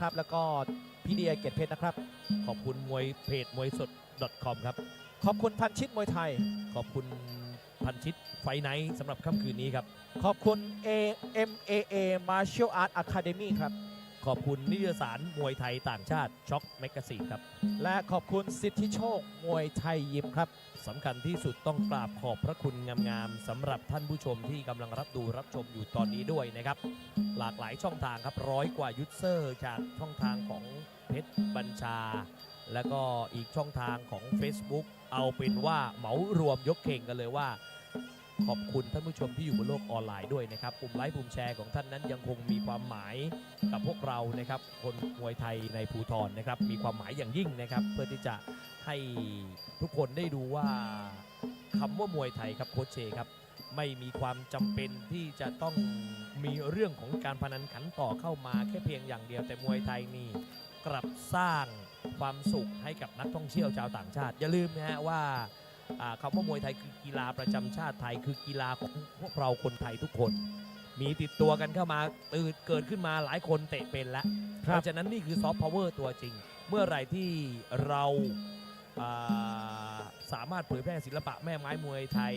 ครับแล้วก็พี่เดียเกยรตเพชรนะครับ ขอบคุณมวยเพจมวยสด .com ครับ ขอบคุณพันชิตมวยไทย ขอบคุณพันชิตไฟไนท์สำหรับค่ำคืนนี้ครับ ขอบคุณ AMAA Martial Art Academy ครับ ขอบคุณนิตยสารมวยไทยต่างชาติช็อคแมกกาซีนครับ และขอบคุณสิทธิโชคมวยไทยยิมครับ สำคัญที่สุดต้องกราบขอบพระคุณงามๆสำหรับท่านผู้ชมที่กำลังรับดูรับชมอยู่ตอนนี้ด้วยนะครับ หลากหลายช่องทางครับร้อยกว่ายูเซอร์จากช่องทางของเพชรบัญชา แล้วก็อีกช่องทางของ Facebook เอาเป็นว่าเหมารวมยกเข่งกันเลยว่า ขอบคุณท่านผู้ชมที่อยู่บนโลกออนไลน์ด้วยนะครับปุ่มไลค์ปุ่มแชร์ของท่านนั้นยังคงมีความหมายกับพวกเรานะครับ คนมวยไทยในภูทรนะครับ มีความหมายอย่างยิ่งนะครับ เพื่อที่จะให้ทุกคนได้ดูว่าคำว่ามวยไทยครับโคชเชครับ ไม่มีความจำเป็นที่จะต้องมีเรื่องของการพนันขันต่อเข้ามาแค่เพียงอย่างเดียวแต่มวยไทยนี่กลับสร้างความสุขให้กับนักท่องเที่ยวชาวต่างชาติ อย่าลืมนะฮะว่า คำว่ามวยไทยคือกีฬาประจำชาติไทยคือกีฬาของพวกเราคนไทยทุกคน มีติดตัวกันเข้ามาตื่นเกิดขึ้นมาหลายคนเตะเป็นแล้วเพราะฉะนั้นนี่คือซอฟต์พาวเวอร์ตัวจริง เมื่อไหร่ที่เรา สามารถเผยแพร่ศิลปะแม่ไม้มวยไทย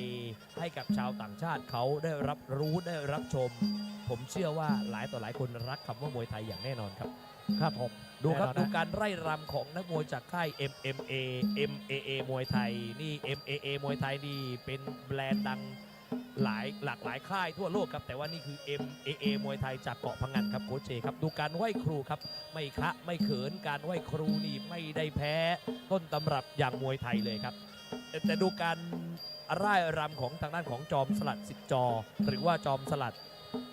ให้กับชาวต่างชาติเขาได้รับรู้ได้รับชม ผมเชื่อว่าหลายต่อหลายคนรักคำว่ามวยไทยอย่างแน่นอนครับ ครับผมดูครับดูการไร่รำของนักมวยจากค่าย MMA MAA มวยไทยนี่ MAA มวยไทยนี่เป็นแบรนด์ดัง หลายหลากหลายค่ายทั่วโลกครับ แต่ว่านี่คือ MAA มวยไทยจากเกาะพังงานครับโคชเจครับ ดูการไหว้ครูครับ ไม่คะไม่เขินการไหว้ครูนี่ไม่ได้แพ้ ต้นตำรับอย่างมวยไทยเลยครับ แต่ดูการร่ายรำของทางด้านของจอมสลัดสิจอ หรือว่าจอมสลัด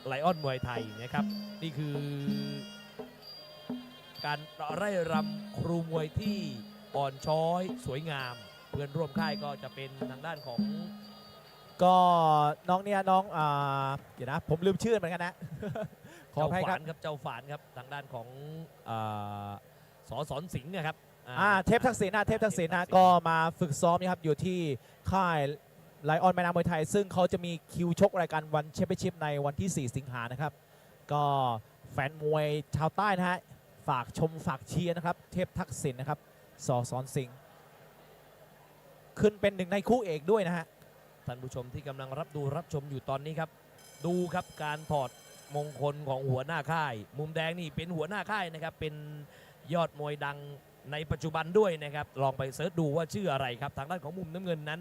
ไลออนมวยไทยนะครับ นี่คือ การไร่รำครูมวยที่อ่อนช้อย สวยงาม เพื่อนร่วมค่ายก็จะเป็นทางด้านของ ก็น้องเนี่ยน้องอ่าเดี๋ยวนะผมลืมชื่อเหมือนกันนะ ขอเจ้าอภัยคฝารับนครับเจ้าฝานครับทางด้านของอ่าสอสอนสิงห์นะครับอ่าเทพทักษิณนะเทพทักษิณนะก็มาฝึกซ้อมนะครับอยู่ที่ค่ายไลออนแม่น้ำมวยไทย ซึ่งเขาจะมีคิวชกรายการวันแชมเปี้ยนชิพในวันที่ 4 สิงหานะครับ ก็แฟนมวยชาวใต้นะฮะฝากชมฝากเชียร์นะครับ เทพทักษิณนะครับสอสอนสิงห์ขึ้นเป็นหนึ่งในคู่เอกด้วยนะฮะ ท่านผู้ชมที่กำลังรับดูรับชมอยู่ตอนนี้ครับ ดูครับการถอดมงคลของหัวหน้าค่าย มุมแดงนี่เป็นหัวหน้าค่ายนะครับเป็นยอดมวยดังในปัจจุบันด้วยนะครับลองไปเสิร์ชดูว่าชื่ออะไรครับ ทางด้านของมุมน้ำเงินนั้น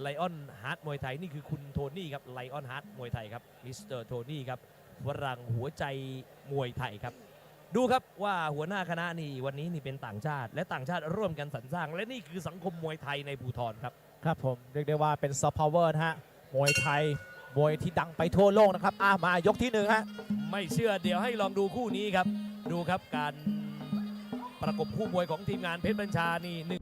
ไลออนฮาร์ดมวยไทยนี่คือคุณโทนี่ครับไลออนฮาร์ดมวยไทยครับมิสเตอร์โทนี่ครับฝรั่งหัวใจมวยไทยครับ ดูครับว่าหัวหน้าคณะนี่วันนี้นี่เป็นต่างชาติ และต่างชาติร่วมกันสรรสร้าง และนี่คือสังคมมวยไทยในภูทรครับ ครับผมเรียกได้ว่าเป็นซอฟต์พาวเวอร์นะฮะมวยไทยมวยที่ดังไปทั่วโลกนะครับอะมายกที่หนึ่งฮะไม่เชื่อเดี๋ยวให้ลองดูคู่นี้ครับ ดูครับการประกบคู่มวยของทีมงานเพชรบัญชานี่หนึ่ง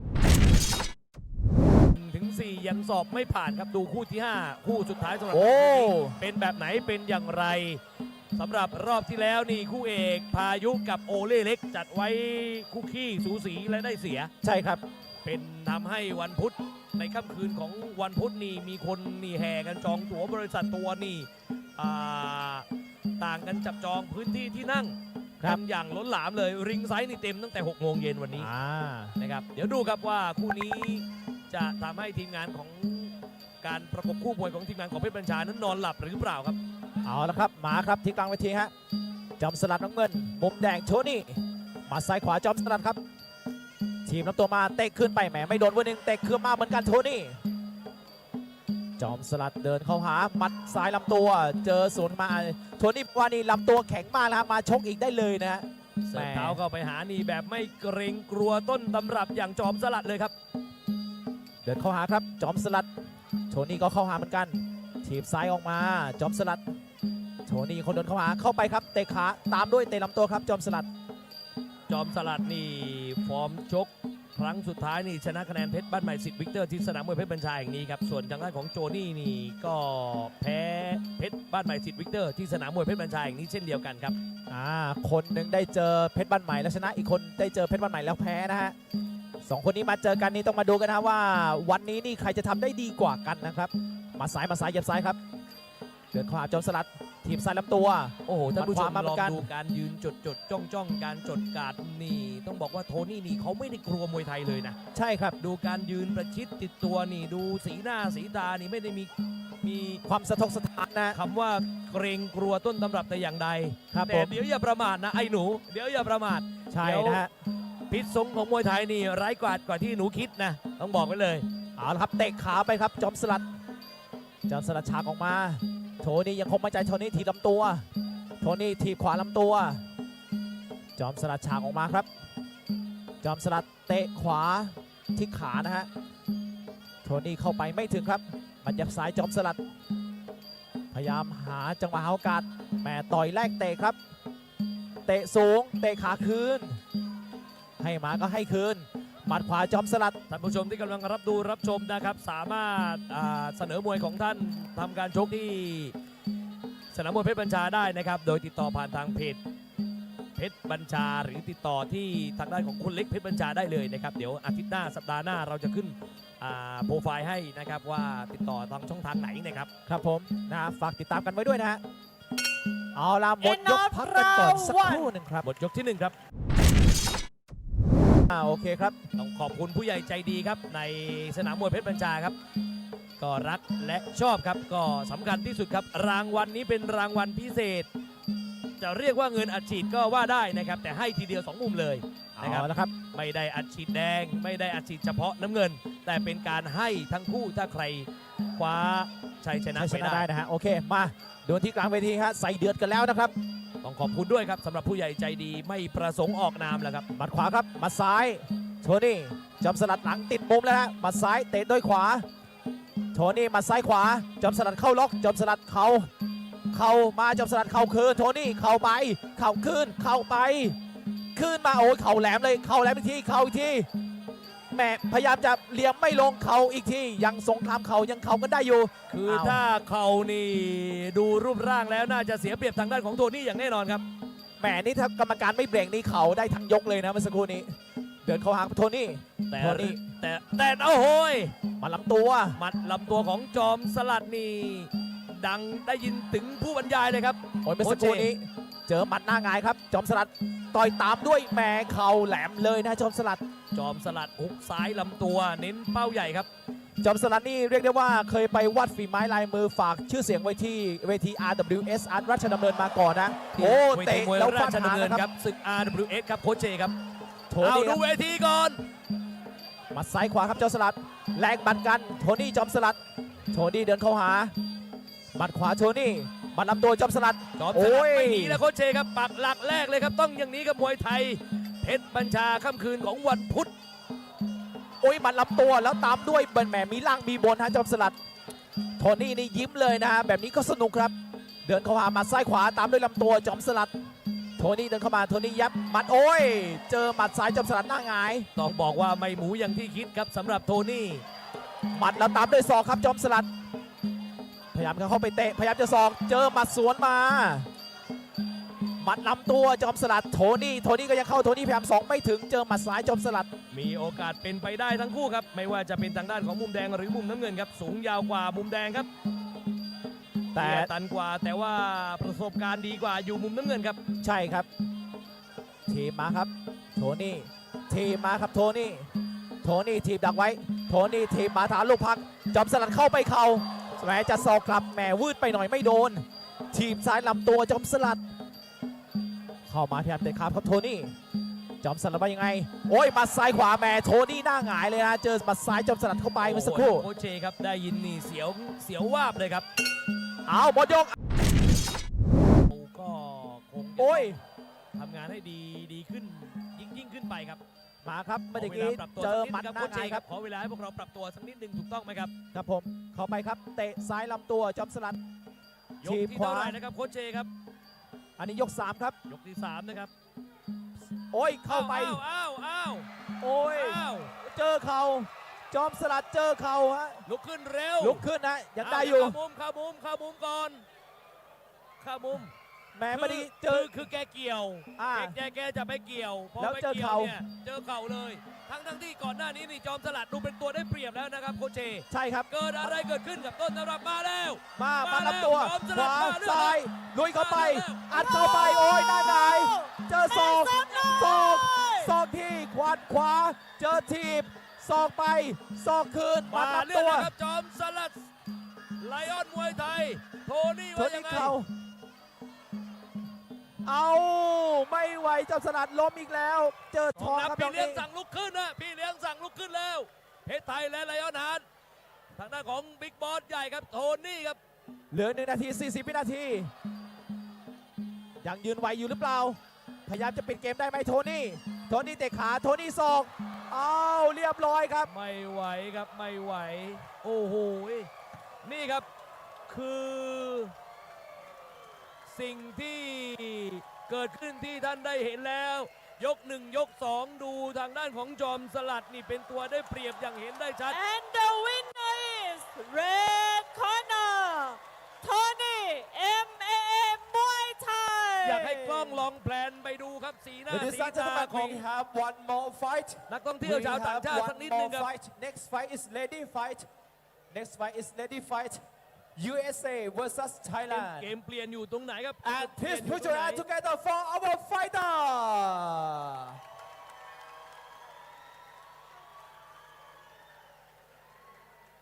ถึง 4 ยังสอบไม่ผ่านครับดูคู่ที่ 5 คู่สุดท้ายสำหรับโอ้เป็นแบบไหนเป็นอย่างไรสำหรับรอบที่แล้วนี่คู่เอก พายุกับโอเล่เล็ก จัดไว้คู่ขี้สูสีและได้เสีย ใช่ครับ เป็นทำให้วันพุธในค่ำคืนของวันพุธนี่มีคนนี่แห่กันจองตั๋วบริษัทตัวนี่อ่าต่างกันจับจองพื้นที่ที่นั่งครับกันอย่างล้นหลามเลยริงไซส์นี่เต็มตั้งแต่6โมงเย็นวันนี้อ่านะครับเดี๋ยวดูครับว่าคู่นี้จะทำให้ทีมงานของการประกบคู่มวยของทีมงานของเพชรบัญชานั้นนอนหลับหรือเปล่าครับ เอาละครับมาครับที่กลางเวทีฮะจอมสลัดน้ำเงินมุมแดงโชนี่หมาซ้ายขวาจอมสลัดครับ ทีมน้ำตัวมาเตะขึ้นไปแหมไม่โดนวันหนึ่งเตะขึ้นมาเหมือนกันโทนี่จอมสลัดเดินเข้าหาหมัดซ้ายลำตัว เจอสวนมาโทนี่ว่านี่ลำตัวแข็งมากนะครับมาชกอีกได้เลยนะฮะเสิร์ฟแม่เท้าเข้าไปหานี่แบบไม่เกรงกลัวต้นตำรับอย่างจอมสลัดเลยครับ เดินเข้าหาครับจอมสลัด โทนี่ก็เข้าหาเหมือนกัน ทีบซ้ายออกมา จอมสลัด โทนี่คนเดินเข้าหาเข้าไปครับเตะขาตามด้วยเตะลำตัวครับจอมสลัด จอมสลัดนี่ ฟอร์มชกครั้งสุดท้ายนี่ชนะคะแนนเพชรบ้านใหม่สิทธิ์วิกเตอร์ที่สนามมวยเพชรบัญชาแห่งนี้ครับส่วนทางด้านของโจนี่นี่ก็แพ้เพชรบ้านใหม่สิทธิ์วิกเตอร์ที่สนามมวยเพชรบัญชาแห่งนี้เช่นเดียวกันครับอ่าคนหนึ่งได้เจอเพชรบ้านใหม่แล้วชนะอีกคนได้เจอเพชรบ้านใหม่แล้วแพ้นะฮะสองคนนี้มาเจอกันนี่ต้องมาดูกันนะว่า วันนี้นี่ใครจะทำได้ดีกว่ากันนะครับ มาซ้ายมาซ้ายเหยียบซ้ายครับเดินเข้าหาจอมสลัด ทีมซ้ายลำตัว โอ้โหท่านผู้ชมมันขวามาเหมืลออนงกันดูการยืนจดจดจ้องจ้องการจดการดนี่ ต้องบอกว่าโทนี่นี่เขาไม่ได้กลัวมวยไทยเลยนะ ใช่ครับดูการยืนประชิดติดตัวนี่ดูสีหน้าสีตานี่ไม่ได้มีมีความสะทกสถานนะคำว่าเกรงกลัวต้นตำรับแต่อย่างใดครับผแต่มเดี๋ยวอย่าประมาทนะไอ้หนู เดี๋ยวอย่าประมาทใช่เดี๋ยวนะฮะพิษสงของมวยไทยนี่ร้ายกว่ากว่าที่หนูคิดนะต้องบอกไว้เลยเอาละครับเตะขาไปครับจอมสลัดจอมสลัดฉากออกมา โทนี่ยังคงมั่นใจโทนี่ทีบลำตัว โทนี่ทีบขวาลำตัว จอมสลัดฉากออกมาครับ จอมสลัดเตะขวาที่ขานะฮะ โทนี่เข้าไปไม่ถึงครับมันยับซ้ายจอมสลัด พยายามหาจังหวะหาโอกาสแหม่ต่อยแรกเตะครับ เตะสูง เตะขาคืน ให้มาก็ให้คืน หมัดขวาจอมสลัด ท่านผู้ชมที่กำลังรับดูรับชมนะครับ สามารถอ่าเสนอมวยของท่านทำการชกที่สนามมวยเพชรบัญชาได้นะครับ โดยติดต่อผ่านทางเพจเพชรบัญชาหรือติดต่อที่ทางด้านของคุณเล็กเพชรบัญชาได้เลยนะครับ เดี๋ยวอาทิตย์หน้าสัปดาห์หน้าเราจะขึ้นอ่าโปรไฟล์ให้นะครับว่าติดต่อทางช่องทางไหนนะครับ ครับผมนะฮะฝากติดตามกันไว้ด้วยนะฮะเอาละหมดยกพักกันก่อนสักครู่หนึ่งครับ หมดยกที่หนึ่งครับ อ่าโอเคครับ ต้องขอบคุณผู้ใหญ่ใจดีครับ ในสนามมวยเพชรบัญชาครับ ก็รักและชอบครับ ก็สำคัญที่สุดครับ รางวัลนี้เป็นรางวัลพิเศษ จะเรียกว่าเงินอัดฉีดก็ว่าได้นะครับ แต่ให้ทีเดียวสองมุมเลยนะครับเอาละครับ ไม่ได้อัดฉีดแดง ไม่ได้อัดฉีดเฉพาะน้ำเงิน แต่เป็นการให้ทั้งคู่ถ้าใครคว้าชัยชนะใช้ชไปนะได้ได้นะฮะ โอเค มาดวลที่กลางเวทีฮะ ใส่เดือดกันแล้วนะครับต้อง ขอบคุณด้วยครับสำหรับผู้ใหญ่ใจดีไม่ประสงค์ออกนามแล้วครับหมัดขวาครับหมัดซ้ายโทนี่จอมสลัดหลังติดมุมแล้วฮะหมัดซ้ายเตะด้วยขวาโทนี่หมัดซ้ายขวาจอมสลัดเข้าล็อกจอมสลัดเข่าเข่ามาจอมสลัดเข่าคืนโทนี่เข่าไปเข่าคืนเข่าไปคืนมาโอ้ยเข่าแหลมเลยเข่าแหลมอีกทีเข่าอีกที ม่พยายามจะเหลี่ยมไม่ลงเข่าอีกทียังสงครามเข่ายังเข่ากันได้อยู่ คือเอาถ้าเขานี่ดูรูปร่างแล้วน่าจะเสียเปรียบทางด้านของโทนี่อย่างแน่นอนครับแหมนี่ถ้ากรรมการไม่เบรกนี่เขาได้ทั้งยกเลยนะเมื่อสักครู่นี้ เดินเข้าหาโทนี่แต่โทนี่แต่แต่โอ้โหยมาลำตัวหมัดลำตัวของจอมสลัดนี่ดังได้ยินถึงผู้บรรยายเลยครับโอ้ยเมื่อสักครู่นี้ เจอหมัดหน้าหงายครับ จอมสลัดต่อยตามด้วยแหมเข่าแหลมเลยนะจอมสลัด จอมสลัดหุกซ้ายลำตัวเน้นเป้าใหญ่ครับ จอมสลัดนี่เรียกได้ว่าเคยไปวัดฝีไม้ลายมือฝากชื่อเสียงไว้ที่เวที RWS อาร์ตราชดำเนินมาก่อนนะ โอ้เวทีเตะมวยแล้วราฟาดชหางดำเนินนะคครัรับบศึก RWS ครับโค้ชเจครับโทเอานี่คดูรับเวทีก่อนหมัดซ้ายขวาครับจอมสลัดแลกบัดกัน โทนี่จอมสลัด โทนี่เดินเข้าหาหมัดขวาโทนี่ห มัดลำตัวจอมสลัดจอมโอ้สลัดยไม่หนีแล้วโค้ชเจครับปักหลักแรกเลยครับ ต้องอย่างนี้กับมวยไทย เพชรบัญชาค่ำคืนของวันพุธโอ้ยหมัดลำตัวแล้วตามด้วยเบิร์นแหมมีล่างมีบนฮะจอมสลัดโทนี่นี่ยิ้มเลยนะฮะแบบนี้ก็สนุกครับ เดินเข้าหาหมัดซ้ายขวาตามด้วยลำตัวจอมสลัดโทนี่เดินเข้ามาโทนี่ยับหมัดโอ้ย เจอหมัดซ้ายจอมสลัดหน้าหงาย ต้องบอกว่าไม่หมูอย่างที่คิดครับสำหรับโทนี่หมัดแล้วตามด้วยศอกครับจอมสลัดพ ยายามเข้าไปเตะพยายามจะศอกเจอหมัดสวนมาหมัดลำตัวจอมสลัดโทนี่โทนี่ก็ยังเข้าโทนี่พยายามสองไม่ถึงเจอหมัดซ้ายจอมสลัด มีโอกาสเป็นไปได้ทั้งคู่ครับ ไม่ว่าจะเป็นทางด้านของมุมแดงหรือมุมน้ำเงินครับ สูงยาวกว่ามุมแดงครับ แต่เตี้ยตันกว่าแต่ว่าประสบการณ์ดีกว่าอยู่มุมน้ำเงินครับ ใช่ครับทีมมาครับ โทนี่ทีมมาครับโทนี่โทนี่ทีมดักไว้ โทนี่ทีมมาฐานลูกพักจอมสลัดเข้าไปเข่า แหมจะสอกกลับแหมวืดไปหน่อยไม่โดน ทีมซ้ายลำตัวจอมสลัด เข้ามาพยายามเตะขาครับโทนี่จอมสลัดว่ายังไง โอ้ยหมัดซ้ายขวาแหมโทนี่หน้าหงายเลยนะเจอหมัดซ้ายจอมสลัดเข้าไปเมื่อสักครู่โอ้โหโคชเชครับได้ยินนี่เสียวเสียววาบเลยครับเอาหมดยกก็คงจะโอ้ยทำงานให้ดีดีขึ้นยิ่งยิ่งขึ้นไปครับ มาครับเมื่อขกี้วลาปรับตัวเจอสักหมัดนิดหนึงน้าหงายครับขอเวลาให้พวกเราปรับตัวสักนิดหนึ่งถูกต้องไหมครับครับผมเข้าไปครับเตะซ้ายลำตัวจอมสลัดยกทีมที่ขวาเท่าไหร่นะครับโค้ชเชครับ อันนี้ยก 3 ครับ ยกที่สามนะครับ โอ้ยเข้าไปอ้าวอ้าวโอ้ยอ้าวเจอเขาจอมสลัดเจอเขาฮะลุกขึ้นเร็วลุกขึ้นนะยังได้อยู่เข้ามุมเข้ามุมเข้ามุมก่อนเข้ามุม แหม้ไม่ได้เจคืออคือแกเกี่ยวอ่าแกแกจะไปเกี่ยวพอแล้วไปเจอเกี่ยวเข่า เนี่ยเจอเข่าเลย ทั้งทั้งที่ก่อนหน้านี้นี่จอมสลัดดูเป็นตัวได้เปรียบแล้วนะครับโคชเช ใช่ครับ เกิดอะไรเกิดขึ้นกับต้นตำรับมาแล้ว มา มามาลำตัวแล้วขวามาแล้วซ้ายลุยเข้าไป มาแล้ว อัดเข้าไป โอ้ยหน้าหงายเจอศอกไม่ศซ้อำกเลยศอกที่ขวาดขวา เจอทีบศอกไปศอกคืนมามาเรื่ลำอยตัวนะครับจอมสลัดไลออนมวยไทย โทนี่ชว่านยัอีงกไงเข่า เอาไม่ไหวเจ้าสลัดล้มอีกแล้ว เจอขทอองงนับครับพี่ตรงเลี้ยงนี้สั่งลุกขึ้นนะพี่เลี้ยงสั่งลุกขึ้นแล้วเพชรไทยและไลออนฮาร์ดทางด้านของบิ๊กบอสใหญ่ครับโทนี่ครับเหลือหนึ่งนาที 40วินาที ยังยืนไหวอยู่หรือเปล่า พยายามจะปิดเกมได้ไหมโทนี่โทนี่เตะขาโทนี่ศอกเอาเรียบร้อยครับ ไม่ไหวครับไม่ไหว โอ้โหนี่ครับคือ สิ่งที่เกิดขึ้นที่ท่านได้เห็นแล้ว ยกหนึ่งยกสองดูทางด้านของจอมสลัดนี่เป็นตัวได้เปรียบอย่างเห็นได้ชัด And the winner is red corner Tony MMA Muay Thai อยากให้กล้องลองแพลนไปดูครับสีหน้า Ladies สี and ตา gentlemen, ของ we have one more fight. นักท่องเที่ยว We ชาวต่าง have ชาติสัก one นิดนึง more ครับ fight. Next fight is lady fight. Next fight is lady fight. USA versus เก Thailand. มเปลี่ยนอยู่ตรงไหนครับ And เปลี่ย please นอยู่ put ตรง your ไหน hands together for our fighter.